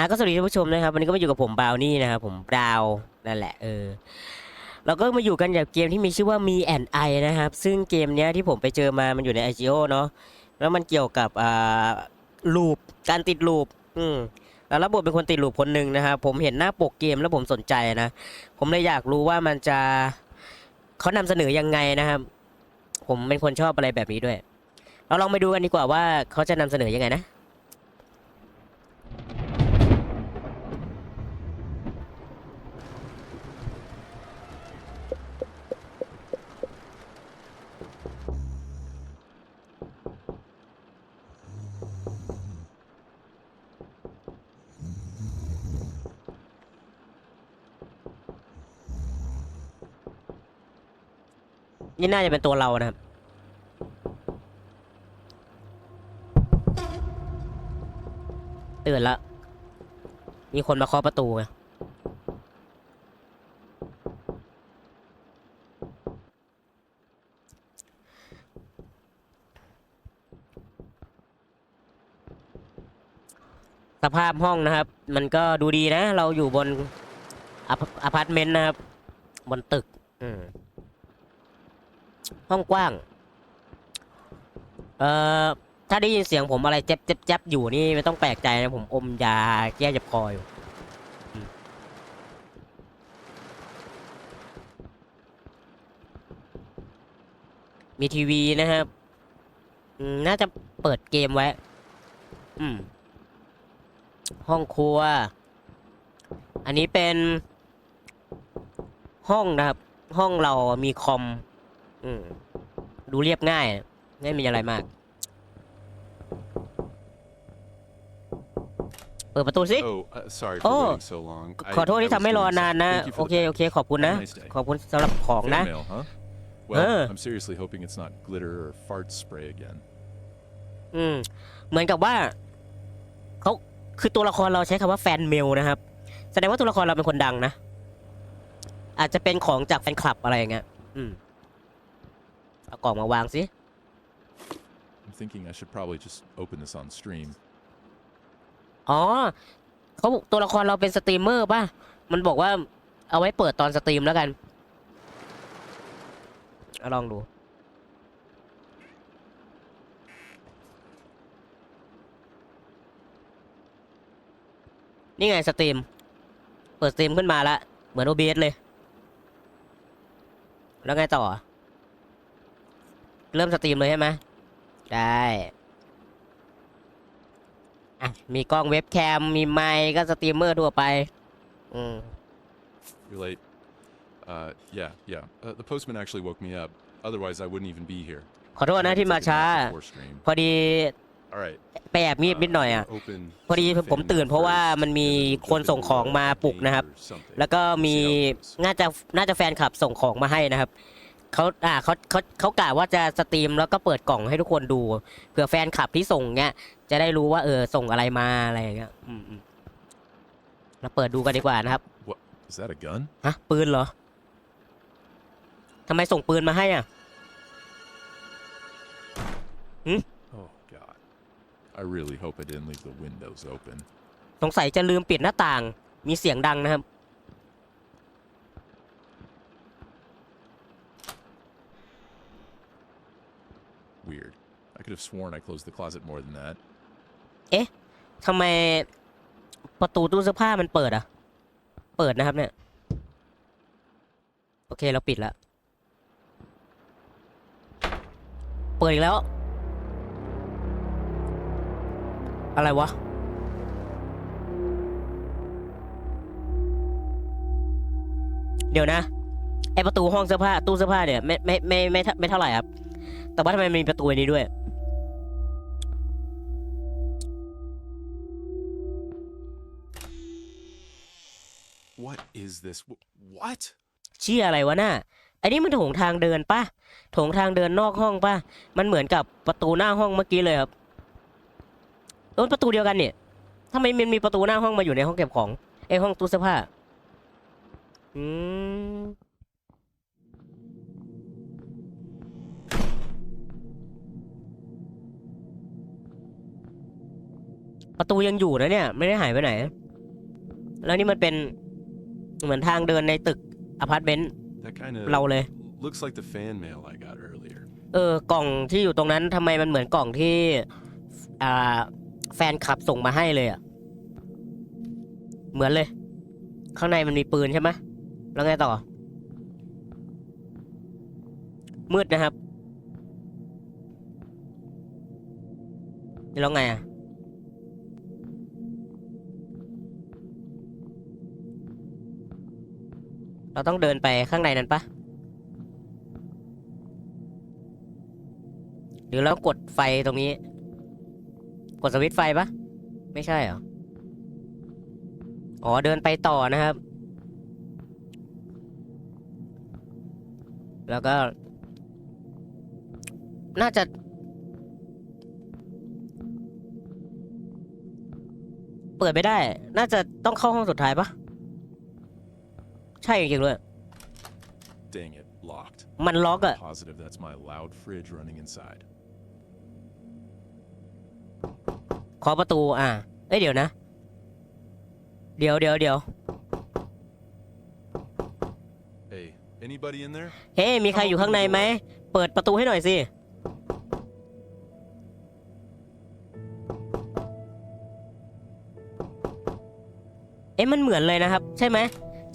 อะก็สวัสดีท่านผู้ชมนะครับวันนี้ก็มาอยู่กับผมบราวนี่นะครับผมบราวนั่นแหละเออเราก็มาอยู่กันกับเกมที่มีชื่อว่ามีแอนไอนะครับ ซึ่งเกมเนี้ยที่ผมไปเจอมามันอยู่ใน IGO เนาะแล้วมันเกี่ยวกับอ่าลูปการติดลูปอืมแล้วระบบเป็นคนติดลูปคนหนึ่งนะครับผมเห็นหน้าปกเกมแล้วผมสนใจนะ ผมเลยอยากรู้ว่ามันจะเขานำเสนอยังไงนะครับ ผมเป็นคนชอบอะไรแบบนี้ด้วย เราลองไปดูกันดีกว่าว่าเขาจะนำเสนอยังไงนะ นี่น่าจะเป็นตัวเรานะครับ ตื่นละ มีคนมาเคาะประตูไงสภาพห้องนะครับ มันก็ดูดีนะ เราอยู่บนอพอพาร์ตเมนต์นะครับ บนตึก ห้องกว้าง เอ่อ ถ้าได้ยินเสียงผมอะไรเจ็บเจ็บเจ็บอยู่นี่ไม่ต้องแปลกใจนะผมอมยาแก้เจ็บคออยู่มีทีวีนะครับ น่าจะเปิดเกมไว้ อืม ห้องครัว อันนี้เป็นห้องนะครับ ห้องเรามีคอม อืมดูเรียบง่าย ไม่มีอะไรมาก เปิดประตูสิ Oh, uh, sorry for Oh. waiting so long. I- ขอโทษ I ที่ was ทำให้รอ doing นาน some- นะ Thank you โอ for เค the โอเค ขอบคุณนะ Have a nice day. ขอบคุณสำหรับของนะ fan mail, huh? Well, Uh. I'm seriously hoping it's not glitter or fart spray again. อืม เหมือนกับว่าเขาคือตัวละครเราใช้คำว่าแฟนเมลนะครับ แสดงว่าตัวละครเราเป็นคนดังนะ อาจจะเป็นของจากแฟนคลับอะไรอย่างเงี้ยอืม เอากล่องมาวางสิ I'm thinking I should probably just open this on stream. อ๋อเขาตัวละครเราเป็นสตรีมเมอร์ป่ะ มันบอกว่าเอาไว้เปิดตอนสตรีมแล้วกันเอาลองดู นี่ไงสตรีม เปิดสตรีมขึ้นมาละ เหมือน OBS เลย แล้วไงต่อ เริ่มสตรีมเลยใช่ไหมได้อะมีกล้องเว็บแคม มีไมค์ก็สตรีมเมอร์ทั่วไป อืม You're late. Uh, yeah, yeah. Uh, the postman actually woke me up. Otherwise, I wouldn't even be here. ขอโทษนะที่มาช้า Before stream. พอดี All right. ไปแอบงีบนิดหน่อยอะ Open พอดี some ผม fan ตื่น mail เพราะว่า first, มันมี and then we'll คน jump ส่ง into ของ the มาปลุก page นะครับ or something. แล้วก็มี See how it goes. น่าจะน่าจะแฟนคลับส่งของมาให้นะครับ เขาอ่าเขาเขาเขากะว่าจะสตรีมแล้วก็เปิดกล่องให้ทุกคนดูเผื่อแฟนคลับที่ส่งเนี้ย จะได้รู้ว่าเออส่งอะไรมาอะไรอย่างเงี้ยอืมอืมเราเปิดดูกันดีกว่านะครับ Is that a gun? ฮะปืนเหรอทำไมส่งปืนมาให้อะ Oh God. I really hope I didn't leave the windows open. สงสัยจะลืมปิดหน้าต่าง มีเสียงดังนะครับ Weird. I could have sworn I closed the closet more than that. ทำไมประตูตู้เสื้อผ้ามันเปิดอะ เปิดนะครับเนี่ย โอเคเราปิดแล้ว เปิดอีกแล้ว อะไรวะ เดี๋ยวนะไอประตูห้องเสื้อผ้าตู้เสื้อผ้าเนี่ยไม่ไม่ไม่ไม่ไม่ไม่เท่าไหร่ครับ แต่ว่าทำไมมันมีประตูอันนี้ด้วย What is this? What เชี่ยอะไรวะน่าอันนี้มันโถงทางเดินปะโถงทางเดินนอกห้องปะมันเหมือนกับประตูหน้าห้องเมื่อกี้เลยครับเออประตูเดียวกันเนี่ยทำไมมันมีประตูหน้าห้องมาอยู่ในห้องเก็บของไอห้องตู้เสื้อผ้าอืมประตูยังอยู่นะเนี่ย ไม่ได้หายไปไหน แล้วนี่มันเป็น เหมือนทางเดินในตึกอพาร์ตเมนต์ That kind of เราเลย looks like the fan mail I got earlier. เออกล่องที่อยู่ตรงนั้นทำไมมันเหมือนกล่องที่อ่าแฟนคลับส่งมาให้เลยอะเหมือนเลย ข้างในมันมีปืนใช่ไหมแล้วไงต่อ มืดนะครับแล้วไงอะ เราต้องเดินไปข้างในนั้นปะหรือเรากดไฟตรงนี้ กดสวิตช์ไฟปะไม่ใช่เหรอ อ๋อเดินไปต่อนะครับ แล้วก็ น่าจะ เปิดไม่ได้ น่าจะต้องเข้าห้องสุดท้ายปะ ใช่จริงๆด้วย Dang it, locked. มันล็อกอะ Positive that's my loud fridge running inside. เคาะประตูอ่าเอ้ยเดี๋ยวนะ เดี๋ยวเดี๋ยวเดี๋ยว Hey, anybody in there? เฮ้มีใครอยู่ข้างในไหม เปิดประตูให้หน่อยสิ เอ๊ะมันเหมือนเลยนะครับ ใช่ไหม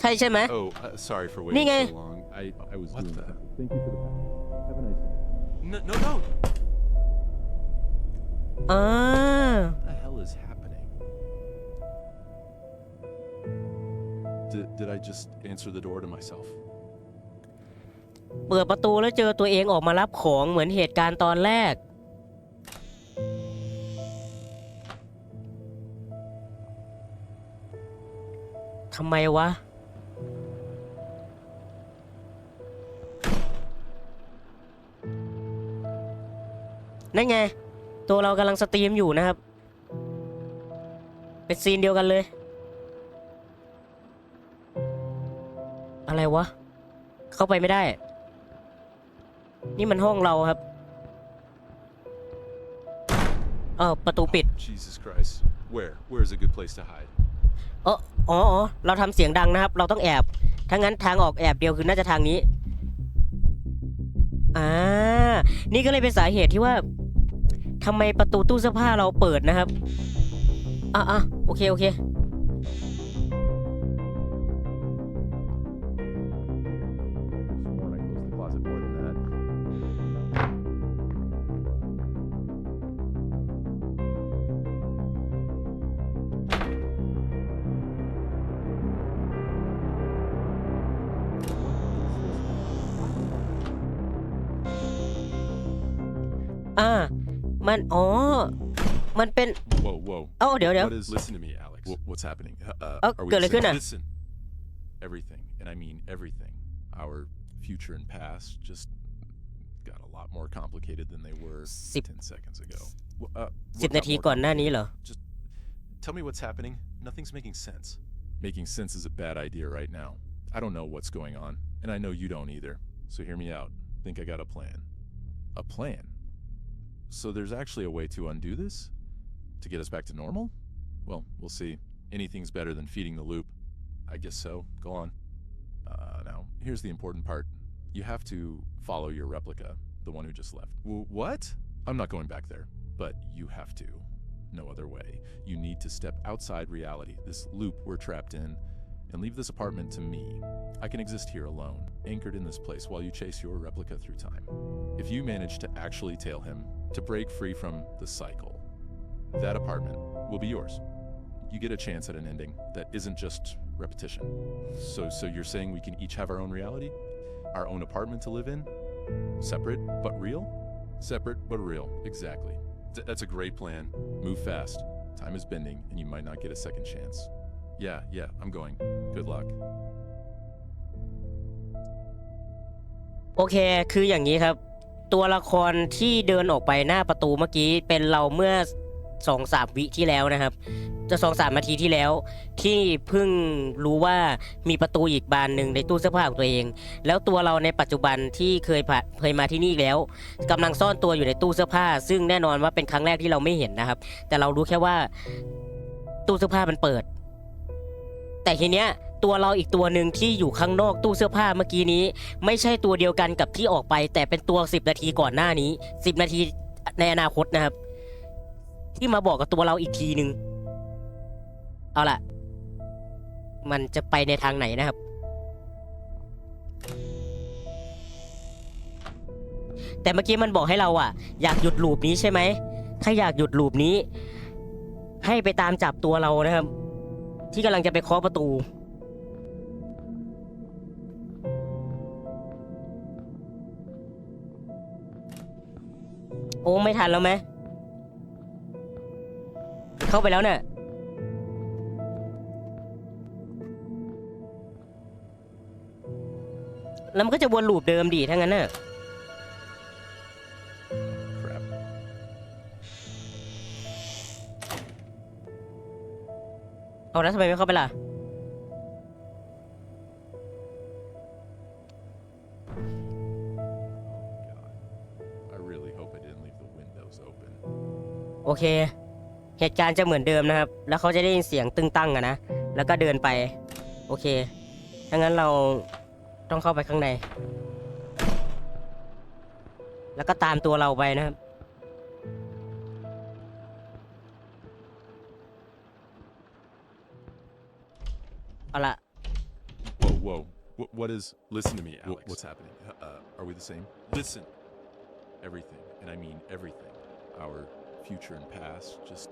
ใช่ใช่ไหม Oh, uh, sorry for waiting Ninge. so long. I, I was what the? Thank you for the package. Have a nice day. No, no, no. อ่า What the hell is happening? Did, did I just answer the door to myself? เปิดประตูแล้วเจอตัวเองออกมารับของเหมือนเหตุการณ์ตอนแรก ทำไมวะ นั่นไง ตัวเรากำลังสตรีมอยู่นะครับ เป็นซีนเดียวกันเลย อะไรวะ เข้าไปไม่ได้ นี่มันห้องเราครับเออประตูปิด Jesus Christ. Where? Where's a good place to hide? เอออ๋ออ๋อเราทำเสียงดังนะครับ เราต้องแอบถ้างั้นทางออกแอบเดียวคือน่าจะทางนี้อ่านี่ก็เลยเป็นสาเหตุที่ว่า ทำไมประตูตู้เสื้อผ้าเราเปิดนะครับ อะอะโอเค โอเค Sworn I close the closet more than that. อ่า มัน อ๋อ มันเป็น Whoa, whoa. เอ้าเดี๋ยวเดี๋ยว What is? Listen to me, Alex. what's happening? Uh, uh, Oh, are we good, listening? good. Listen. Everything, and I mean everything. Our future and past just got a lot more complicated than they were สิบ ten seconds ago. Wh- Uh, สิบ what นา got ที more ก่อนหน้านี้ complicated? เหรอ Tell me what's happening. Nothing's making sense. Making sense is a bad idea right now. I don't know what's going on, and I know you don't either. So hear me out. Think I got a plan. A plan? So there's actually a way to undo this? To get us back to normal? Well, we'll see. Anything's better than feeding the loop. I guess so. Go on. Uh, now, here's the important part. You have to follow your replica, the one who just left. W- what? I'm not going back there, but you have to. No other way. You need to step outside reality, this loop we're trapped in, and leave this apartment to me. I can exist here alone, anchored in this place while you chase your replica through time. If you manage to actually tail him, to break free from the cycle, that apartment will be yours. You get a chance at an ending that isn't just repetition. So so you're saying we can each have our own reality? Our own apartment to live in? Separate but real? Separate but real. Exactly. Th- that's a great plan. Move fast. Time is bending and you might not get a second chance. Yeah, yeah, I'm going. Good luck. โอเค คืออย่างนี้ครับ ตัวละครที่เดินออกไปหน้าประตูเมื่อกี้เป็นเราเมื่อสองสามวิที่แล้วนะครับ จะสองสามนาทีที่แล้ว ที่เพิ่งรู้ว่ามีประตูอีกบานหนึ่งในตู้เสื้อผ้าของตัวเอง แล้วตัวเราในปัจจุบันที่เคยผ่านเคยมาที่นี่แล้วกำลังซ่อนตัวอยู่ในตู้เสื้อผ้า ซึ่งแน่นอนว่าเป็นครั้งแรกที่เราไม่เห็นนะครับ แต่เรารู้แค่ว่าตู้เสื้อผ้ามันเปิด แต่ทีเนี้ย ตัวเราอีกตัวหนึ่งที่อยู่ข้างนอกตู้เสื้อผ้าเมื่อกี้นี้ ไม่ใช่ตัวเดียวกันกับที่ออกไป แต่เป็นตัว 10 นาทีก่อนหน้านี้ 10 นาทีในอนาคตนะครับ ที่มาบอกกับตัวเราอีกทีหนึ่งเอาล่ะ มันจะไปในทางไหนนะครับ แต่เมื่อกี้มันบอกให้เราอะ อยากหยุดลูปนี้ใช่ไหมถ้าอยากหยุดลูปนี้ ให้ไปตามจับตัวเรานะครับ ที่กำลังจะไปเคาะประตู โอ้ไม่ทันแล้วไหมเข้าไปแล้วเนี่ยแล้วมันก็จะวนลูปเดิมดีทั้งนั้นน่ะเอาแล้วทำไมไม่เข้าไปล่ะ โอเค เหตุการณ์จะเหมือนเดิมนะครับ แล้วเขาจะได้ยินเสียงตึงตั้งอะนะ แล้วก็เดินไป โอเค ถ้างั้นเราต้องเข้าไปข้างใน แล้วก็ตามตัวเราไปนะครับ เอาละ Whoa, whoa. What, what is. Listen to me, Alex. what's happening? Uh, are we the same? Listen. Everything, and I mean everything. Our future and past, just.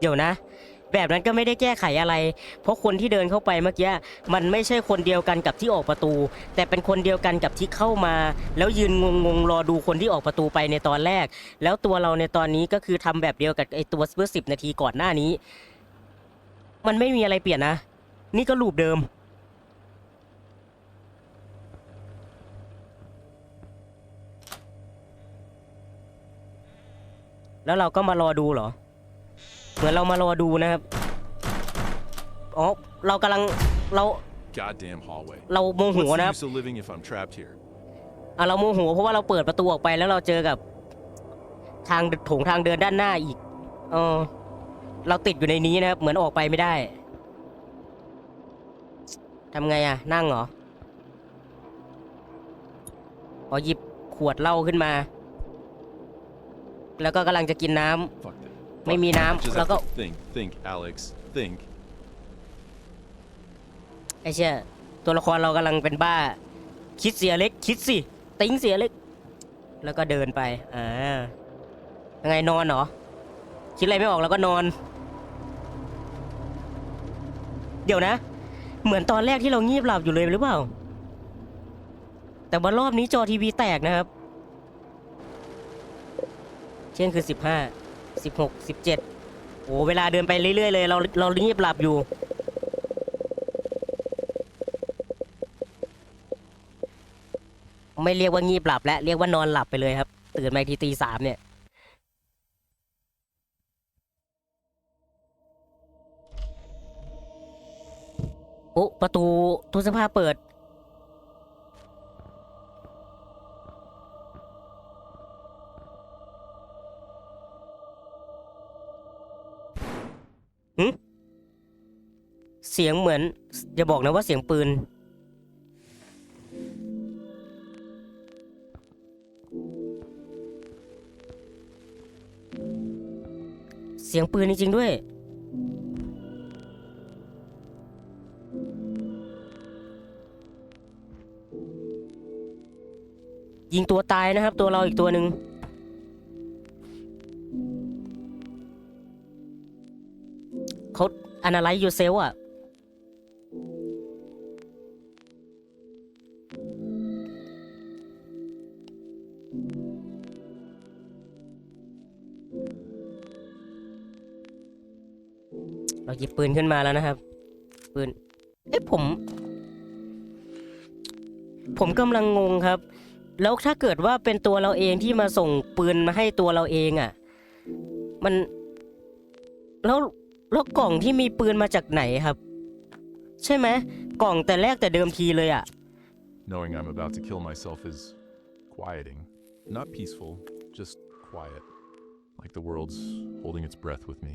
เดี๋ยวนะ แบบนั้นก็ไม่ได้แก้ไขอะไร เพราะคนที่เดินเข้าไปเมื่อกี้มันไม่ใช่คนเดียวกันกับที่ออกประตู แต่เป็นคนเดียวกันกับที่เข้ามา แล้วยืนงงๆรอดูคนที่ออกประตูไปในตอนแรก แล้วตัวเราในตอนนี้ก็คือทำแบบเดียวกับไอตัวเมื่อสิบนาทีก่อนหน้านี้ มันไม่มีอะไรเปลี่ยนนะ นี่ก็ลูปเดิม แล้วเราก็มารอดูเหรอ เหมือนเรามารอดูนะครับ อ๋อ เรากำลังเรา Goddamn hallway. เราโมโห What's the นะครับ use of living if I'm trapped here? อะเราโมโหเพราะว่าเราเปิดประตูออกไปแล้วเราเจอกับ ทางโถงทางเดินด้านหน้าอีก เออ เราติดอยู่ในนี้นะครับ เหมือนออกไปไม่ได้ ทำไงอะนั่งเหรอพอหยิบขวดเหล้าขึ้นมา แล้วก็กำลังจะกินน้ำ Fuck that. ไม่มี Fuck. I น้ำ just แล้ว have ก็ to think, think, Alex. Think. ไอ้เชี่ยตัวละครเรากำลังเป็นบ้า คิดเสียเล็ก คิดสิ ติ้งเสียเล็ก แล้วก็เดินไปอ่ายังไงนอนเหรอ คิดอะไรไม่ออกแล้วก็นอน เดี๋ยวนะ เหมือนตอนแรกที่เรางีบหลับอยู่เลยหรือเปล่า แต่ว่ารอบนี้จอทีวีแตกนะครับเที่ยงคือสิบห้าสิบหกสิบเจ็ดโอ้เวลาเดินไปเรื่อยๆเลยเราเรางีบหลับอยู่ ไม่เรียกว่างีบหลับแล้วเรียกว่านอนหลับไปเลยครับ ตื่นมาทีตีสามเนี่ย โอ้ประตูตู้เสื้อผ้าเปิดหึเสียงเหมือน อย่าบอกนะว่าเสียงปืน เสียงปืนจริงๆด้วย ยิงตัวตายนะครับ ตัวเราอีกตัวหนึ่งเขาอนาลซ์ยูเซลอะเราหยิบปืนขึ้นมาแล้วนะครับ ปืน เอ๊ะผม ผมกำลังงงครับ แล้วถ้าเกิดว่าเป็นตัวเราเองที่มาส่งปืนมาให้ตัวเราเองอะ่ะ มันแล้วแล้วกล่องที่มีปืนมาจากไหนครับ ใช่ไหมกล่องแต่แรกแต่เดิมทีเลยอะ่ะ Knowing I'm about to kill myself is quieting. Not peaceful, just quiet. Like the world's holding its breath with me.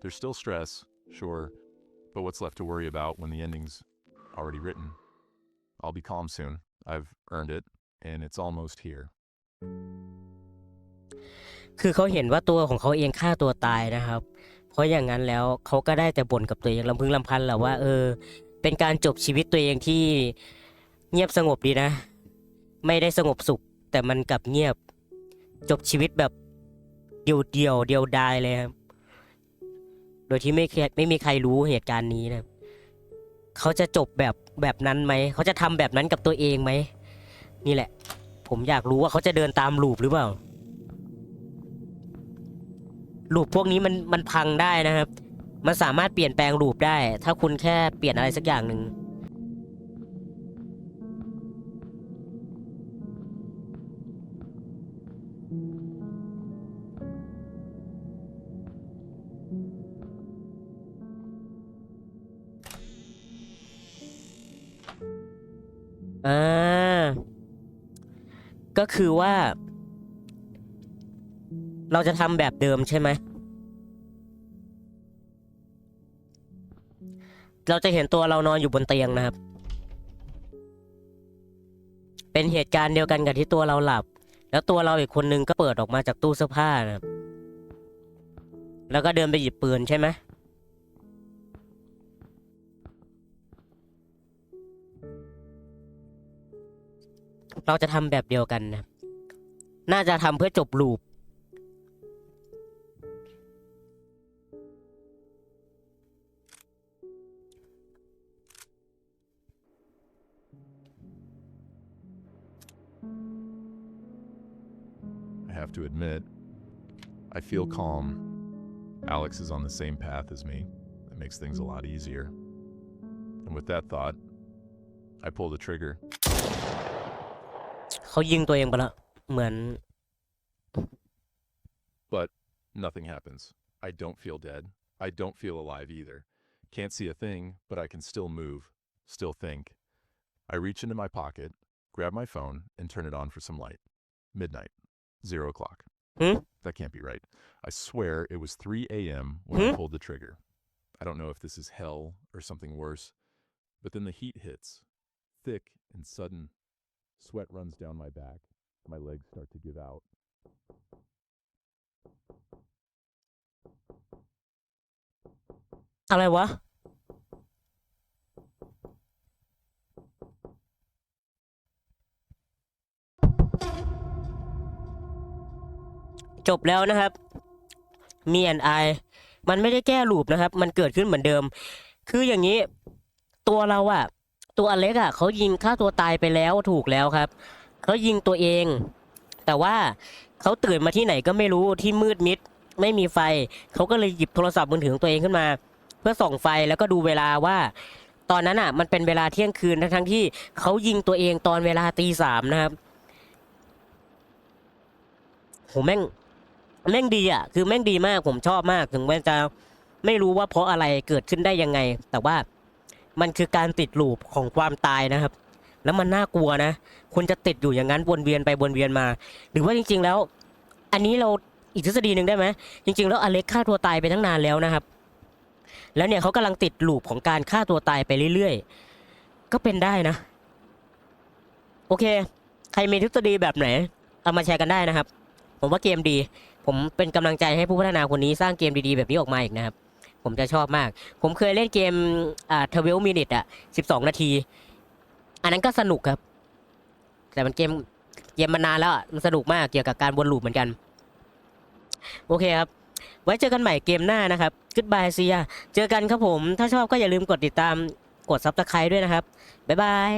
There's still stress, sure, but what's left to worry about when the ending's already written? I'll be calm soon. I've earned it, and it's almost here. คือเขาเห็นว่าตัวของเขาเองฆ่าตัวตายนะครับ เพราะอย่างนั้นแล้วเขาก็ได้แต่บ่นกับตัวเองลำพึงลำพันแหละว่า เออ เป็นการจบชีวิตตัวเองที่เงียบสงบดีนะ ไม่ได้สงบสุข แต่มันกลับเงียบ จบชีวิตแบบเดียวเดียวเดียวดายเลยครับ ดยที่ไม่เคยไม่มีใครรู้เหตุการณ์นี้นะครับเขาจะจบแบบแบบนั้นไหม เขาจะทำแบบนั้นกับตัวเองไหม นี่แหละ ผมอยากรู้ว่าเขาจะเดินตามลูปหรือเปล่า ลูปพวกนี้มันมันพังได้นะครับ มันสามารถเปลี่ยนแปลงลูปได้ ถ้าคุณแค่เปลี่ยนอะไรสักอย่างหนึ่ง ก็คือว่า เราจะทำแบบเดิมใช่ไหม เราจะเห็นตัวเรานอนอยู่บนเตียงนะครับ เป็นเหตุการณ์เดียวกันกับที่ตัวเราหลับ แล้วตัวเราอีกคนนึงก็เปิดออกมาจากตู้เสื้อผ้านะครับ แล้วก็เดินไปหยิบปืนใช่ไหม เราจะทำแบบเดียวกันนะครับน่าจะทำเพื่อจบลูป I have to admit, I feel calm. Alex is on the same path as me. That makes things a lot easier. And with that thought, I pull the trigger. เขายิงตัวเองไปแล้ว เหมือน But nothing happens. I don't feel dead. I don't feel alive either. Can't see a thing, but I can still move, still think. I reach into my pocket, grab my phone, and turn it on for some light. Midnight. Zero o'clock. Hmm? That can't be right. I swear it was 3 a.m. when I Hmm? pulled the trigger. I don't know if this is hell or something worse, but then the heat hits. Thick and sudden. Sweat runs down my back. My legs start to give out. อะไรวะ จบแล้วนะครับ มีแอนไอมันไม่ได้แก้ลูปนะครับ มันเกิดขึ้นเหมือนเดิม คืออย่างนี้ ตัวเราอะ ตัวอเล็กอะเขายิงฆ่าตัวตายไปแล้วถูกแล้วครับเขายิงตัวเอง แต่ว่าเขาตื่นมาที่ไหนก็ไม่รู้ที่มืดมิด ไม่มีไฟเขาก็เลยหยิบโทรศัพท์มือถือของตัวเองขึ้นมา เพื่อส่องไฟแล้วก็ดูเวลาว่า ตอนนั้นอะ มันเป็นเวลาเที่ยงคืนทั้งทั้งที่เขายิงตัวเองตอนเวลาตีสามนะครับโหแม่งแม่งดีอะ คือแม่งดีมากผมชอบมากถึงแม้จะไม่รู้ว่าเพราะอะไรเกิดขึ้นได้ยังไง แต่ว่า มันคือการติดลูปของความตายนะครับ แล้วมันน่ากลัวนะคุณจะติดอยู่อย่างนั้นวนเวียนไปวนเวียนมา หรือว่าจริง ๆ แล้ว อันนี้เราอีกทฤษฎีหนึ่งได้ไหมจริง ๆ แล้วอเล็กฆ่าตัวตายไปตั้งนานแล้วนะครับ แล้วเนี่ยเขากำลังติดลูปของการฆ่าตัวตายไปเรื่อยๆ ก็เป็นได้นะ โอเค ใครมีทฤษฎีแบบไหน เอามาแชร์กันได้นะครับ ผมว่าเกมดี ผมเป็นกำลังใจให้ผู้พัฒนาคนนี้สร้างเกมดีๆ แบบนี้ออกมาอีกนะครับ ผมจะชอบมาก ผมเคยเล่นเกมอ่าทเวลมินิทอะสิบสองนาที อันนั้นก็สนุกครับ แต่มันเกมเกมมานานแล้วมันสนุกมากเกี่ยวกับการวนลูปเหมือนกัน โอเคครับ ไว้เจอกันใหม่เกมหน้านะครับ Goodbye เซีย เจอกันครับผม ถ้าชอบก็อย่าลืมกดติดตามกด Subscribe ด้วยนะครับ บ๊ายบาย